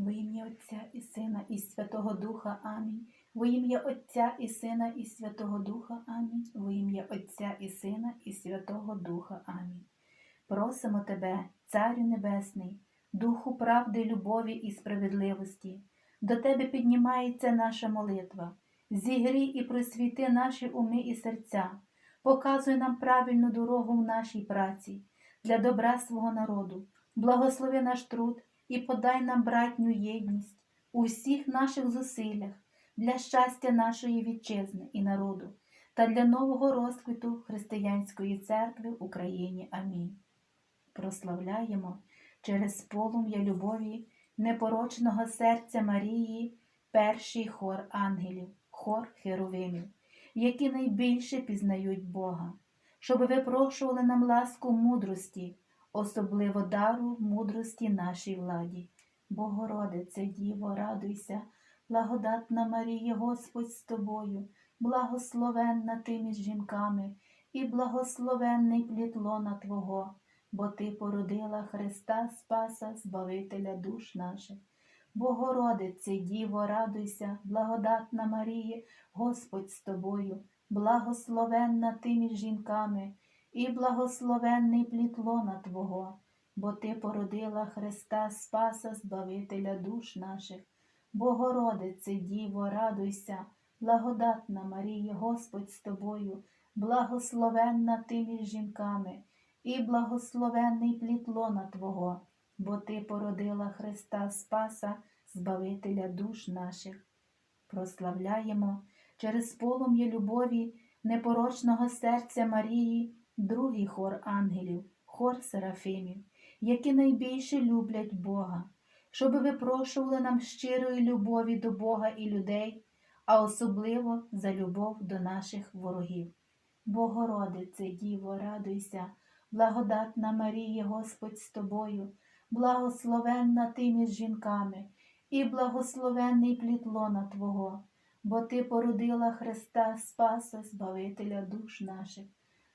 Во ім'я Отця і Сина, і Святого Духа. Амінь. Во ім'я Отця і Сина, і Святого Духа. Амінь. Во ім'я Отця і Сина, і Святого Духа. Амінь. Просимо Тебе, Царю Небесний, Духу правди, любові і справедливості. До Тебе піднімається наша молитва. Зігрій і просвіти наші уми і серця, показуй нам правильну дорогу в нашій праці для добра свого народу, благослови наш труд і подай нам братню єдність у всіх наших зусиллях для щастя нашої вітчизни і народу та для нового розквіту християнської церкви в Україні. Амінь. Прославляємо через полум'я любові непорочного серця Марії перший хор ангелів, хор херовимів, які найбільше пізнають Бога, щоб випрошували нам ласку мудрості, особливо дару мудрості нашій владі. Богородице, Діво, радуйся, благодатна Марія, Господь з тобою, благословенна ти між жінками, і благословенний плід лона Твого, бо Ти породила Христа Спаса, Збавителя душ наших. Богородице, Діво, радуйся, благодатна Марія, Господь з тобою, благословенна ти між жінками, і благословенний плід лона Твого, бо Ти породила Христа Спаса, Збавителя душ наших. Богородице, Діво, радуйся, благодатна Марія, Господь з тобою, благословенна ти між жінками, і благословенний плід лона Твого, бо Ти породила Христа Спаса, Збавителя душ наших. Прославляємо через полум'я любові непорочного серця Марії, другий хор ангелів, хор Серафимів, які найбільше люблять Бога, щоб випрошували нам щирої любові до Бога і людей, а особливо за любов до наших ворогів. Богородице, Діво, радуйся, благодатна Марія, Господь з тобою, благословенна ти між жінками, і благословенний плід лона Твого, бо Ти породила Христа Спаса, Збавителя душ наших.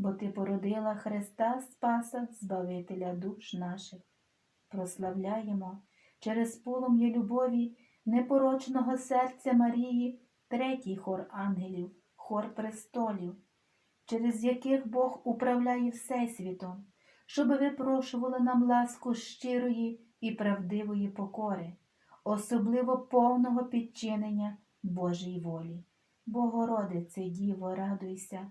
бо Ти породила Христа Спаса, Збавителя душ наших. Прославляємо через полум'я любові непорочного серця Марії, третій хор ангелів, хор престолів, через яких Бог управляє Всесвітом, щоби випрошували нам ласку щирої і правдивої покори, особливо повного підчинення Божій волі. Богородице, Діво, радуйся,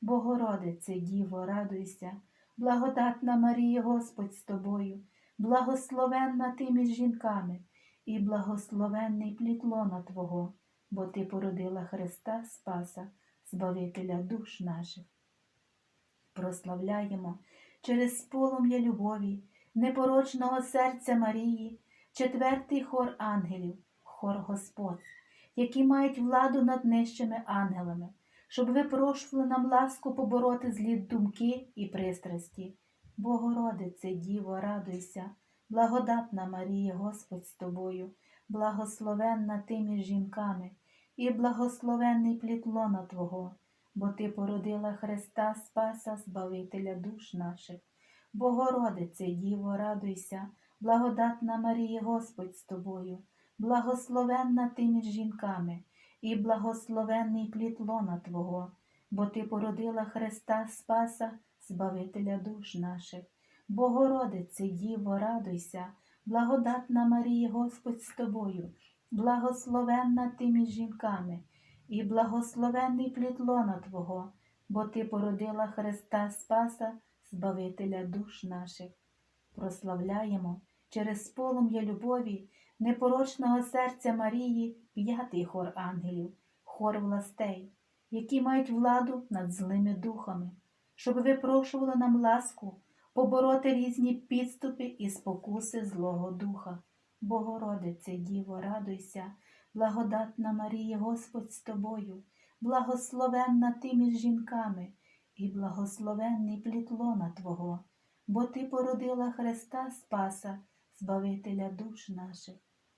Богородице, Діво, радуйся, благодатна Марія, Господь з тобою, благословенна ти між жінками, і благословенний плід лона Твого, бо Ти породила Христа Спаса, Збавителя душ наших. Прославляємо через полум'я любові, непорочного серця Марії, четвертий хор ангелів, хор Господь, які мають владу над нижчими ангелами, щоб ви випрошували нам ласку побороти злі думки і пристрасті. Богородице, Діво, радуйся, благодатна Марія, Господь з тобою, благословенна ти між жінками, і благословенний плід лона Твого, бо Ти породила Христа Спаса, Збавителя душ наших. Богородице, Діво, радуйся, благодатна Марія, Господь з тобою, благословенна ти між жінками, і благословенний плід лона Твого, бо Ти породила Христа Спаса, Збавителя душ наших. Богородице, Діво, радуйся, благодатна Марія, Господь з тобою, благословенна ти між жінками, і благословенний плід лона Твого, бо Ти породила Христа Спаса, Збавителя душ наших. Прославляємо через полум'я любові, непорочного серця Марії, п'ятий хор ангелів, хор властей, які мають владу над злими духами, щоб випрошували нам ласку побороти різні підступи і спокуси Злого Духа. Богородице, Діво, радуйся, благодатна Марія, Господь з тобою, благословенна ти між жінками, і благословенний плід лона Твого, бо Ти породила Христа Спаса, Збавителя душ наших.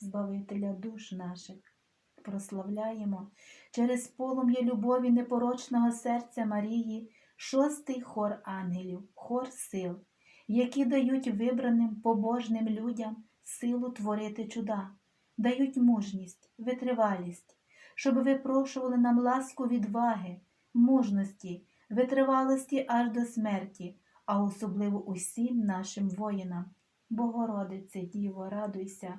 Збавителя душ наших. Прославляємо через полум'я любові непорочного серця Марії, шостий хор ангелів, хор сил, які дають вибраним побожним людям силу творити чуда, дають мужність, витривалість, щоб випрошували нам ласку відваги, мужності, витривалості аж до смерті, а особливо усім нашим воїнам. Богородице, Діво, радуйся,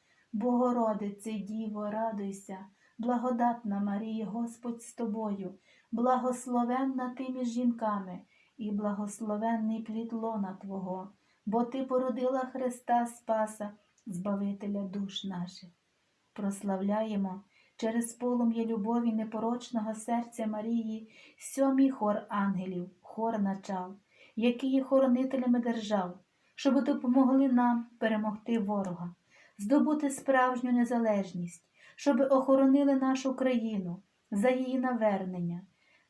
Богородице, Діво, радуйся, благодатна Марія, Господь з тобою, благословенна ти між жінками, і благословенний плід лона Твого, бо Ти породила Христа Спаса, Збавителя душ наших. Прославляємо через полум'я любові непорочного серця Марії, сьомий хор ангелів, хор начал, які є хоронителями держав, щоб допомогли нам перемогти ворога, здобути справжню незалежність, щоб охоронили нашу країну за її навернення,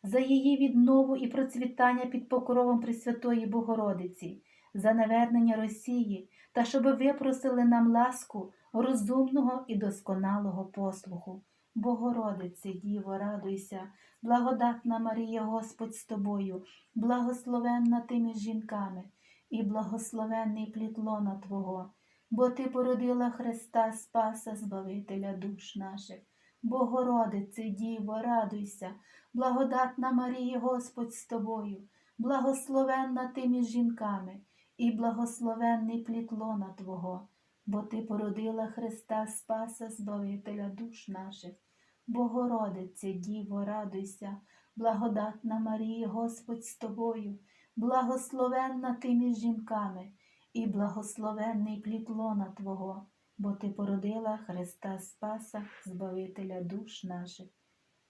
за її віднову і процвітання під покровом Пресвятої Богородиці, за навернення Росії та щоб випросили нам ласку розумного і досконалого послуху. Богородице, Діво, радуйся, благодатна Марія, Господь з тобою, благословенна ти між жінками, і благословенний плід лона Твого, бо Ти породила Христа Спаса, Збавителя душ наших. Богородице, Діво, радуйся, благодатна Марія, Господь з тобою, благословенна ти між жінками, і благословенний плід лона Твого, бо Ти породила Христа Спаса, Збавителя душ наших. Богородице, Діво, радуйся, благодатна Марія, Господь з тобою, благословенна ти між жінками, і благословенний плід лона Твого, бо Ти породила Христа Спаса, Збавителя душ наших.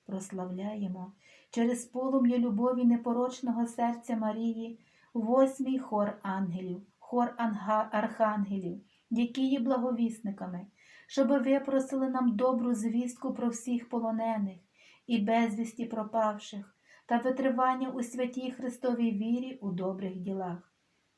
Прославляємо через полум'я любові непорочного серця Марії, восьмий хор ангелів, хор анга- архангелів, які є благовісниками, щоб випросили нам добру звістку про всіх полонених і безвісті пропавших, та витривання у святій Христовій вірі у добрих ділах.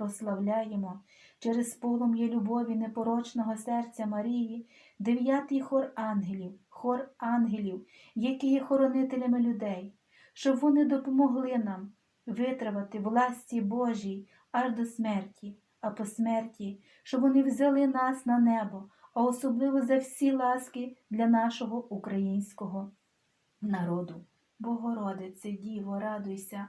Прославляємо через полум'я любові непорочного серця Марії, дев'ятий хор ангелів, хор ангелів, які є хоронителями людей, щоб вони допомогли нам витривати власті Божій аж до смерті, а по смерті, щоб вони взяли нас на небо, а особливо за всі ласки для нашого українського народу. Богородице, Діво, радуйся,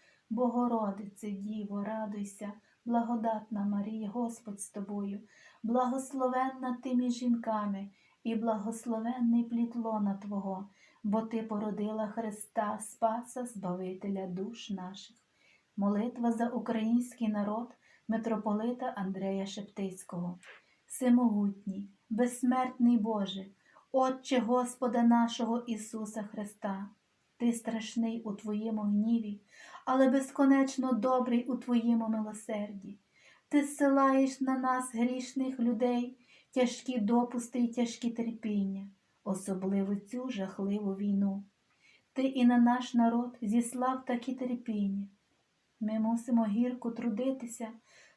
Богородице, Діво, радуйся, благодатна Марія, Господь з тобою, благословенна ти між жінками, і благословенний плід лона Твого, бо Ти породила Христа Спаса, Збавителя душ наших. Молитва за український народ митрополита Андрея Шептицького. Всемогутній, безсмертний Боже, Отче Господа нашого Ісуса Христа, Ти страшний у Твоєму гніві, але безконечно добрий у Твоєму милосерді. Ти зсилаєш на нас, грішних людей, тяжкі допусти й тяжкі терпіння, особливо цю жахливу війну. Ти і на наш народ зіслав такі терпіння. Ми мусимо гірко трудитися,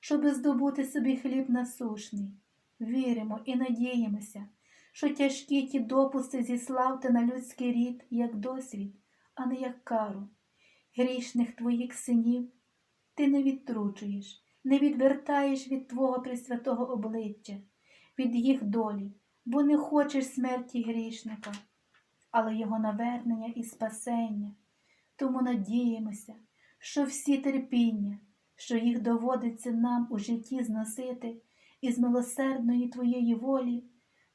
щоби здобути собі хліб насушний. Віримо і надіємося, що тяжкі ті допусти зіслав ти на людський рід як досвід, а не як кару. Грішних твоїх синів ти не відтручуєш, не відвертаєш від Твого Пресвятого обличчя, від їх долі, бо не хочеш смерті грішника, але його навернення і спасення. Тому надіємося, що всі терпіння, що їх доводиться нам у житті зносити, із милосердної Твоєї волі,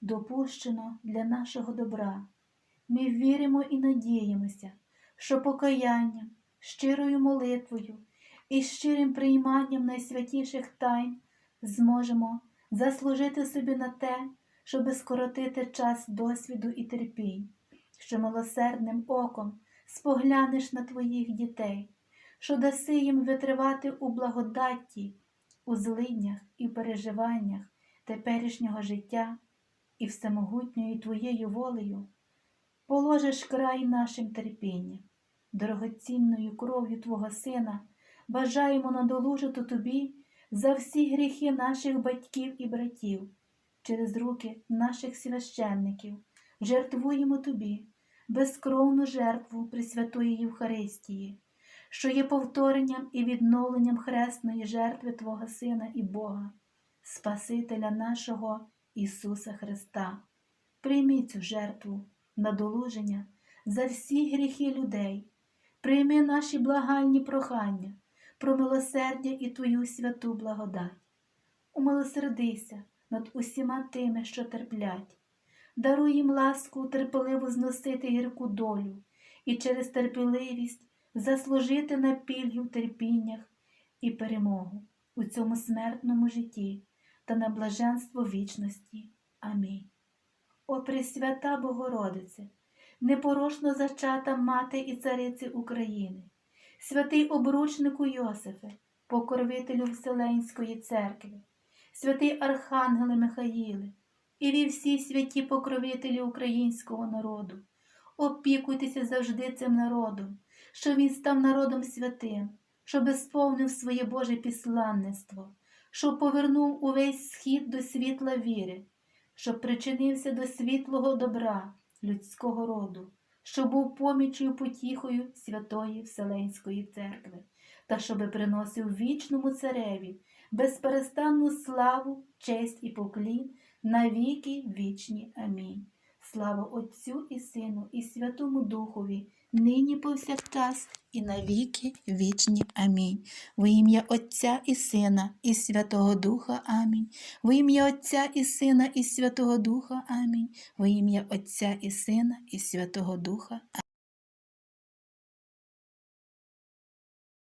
допущено для нашого добра. Ми віримо і надіємося, що покаянням, щирою молитвою і щирим прийманням найсвятіших тайн зможемо заслужити собі на те, щоби скоротити час досвіду і терпінь, що милосердним оком споглянеш на твоїх дітей, що даси їм витривати у благодаті, у злиднях і переживаннях теперішнього життя і всемогутньою твоєю волею положиш край нашим терпінням, дорогоцінною кров'ю Твого Сина, бажаємо надолужити Тобі за всі гріхи наших батьків і братів, через руки наших священників, жертвуємо Тобі безкровну жертву Пресвятої Євхаристії, що є повторенням і відновленням хресної жертви Твого Сина і Бога, Спасителя нашого Ісуса Христа. Прийми цю жертву надолуження за всі гріхи людей, прийми наші благальні прохання про милосердя і Твою святу благодать. Умилосердися над усіма тими, що терплять, даруй їм ласку терпеливо зносити гірку долю і через терпеливість заслужити на пільги в терпіннях і перемогу у цьому смертному житті та на блаженство вічності. Амінь. О Пресвята Богородице, непорочно зачата мати і цариці України, святий обручнику Йосифе, покровителю Вселенської церкви, святий Архангеле Михаїле, і ви всі святі покровителі українського народу, опікуйтеся завжди цим народом, що він став народом святим, щоб сповнив своє Боже післанництво, щоб повернув увесь схід до світла віри щоб причинився до світлого добра людського роду, що був помічою потіхою Святої Вселенської церкви, та щоби приносив вічному цареві безперестанну славу, честь і поклін на віки вічні. Амінь. Слава Отцю і Сину, і Святому Духові, нині повсякчас, і навіки вічні. Амінь. Во ім'я Отця і Сина, і Святого Духа. Амінь. Во ім'я Отця і Сина, і Святого Духа. Амінь. Во ім'я Отця і Сина, і Святого Духа. Амінь.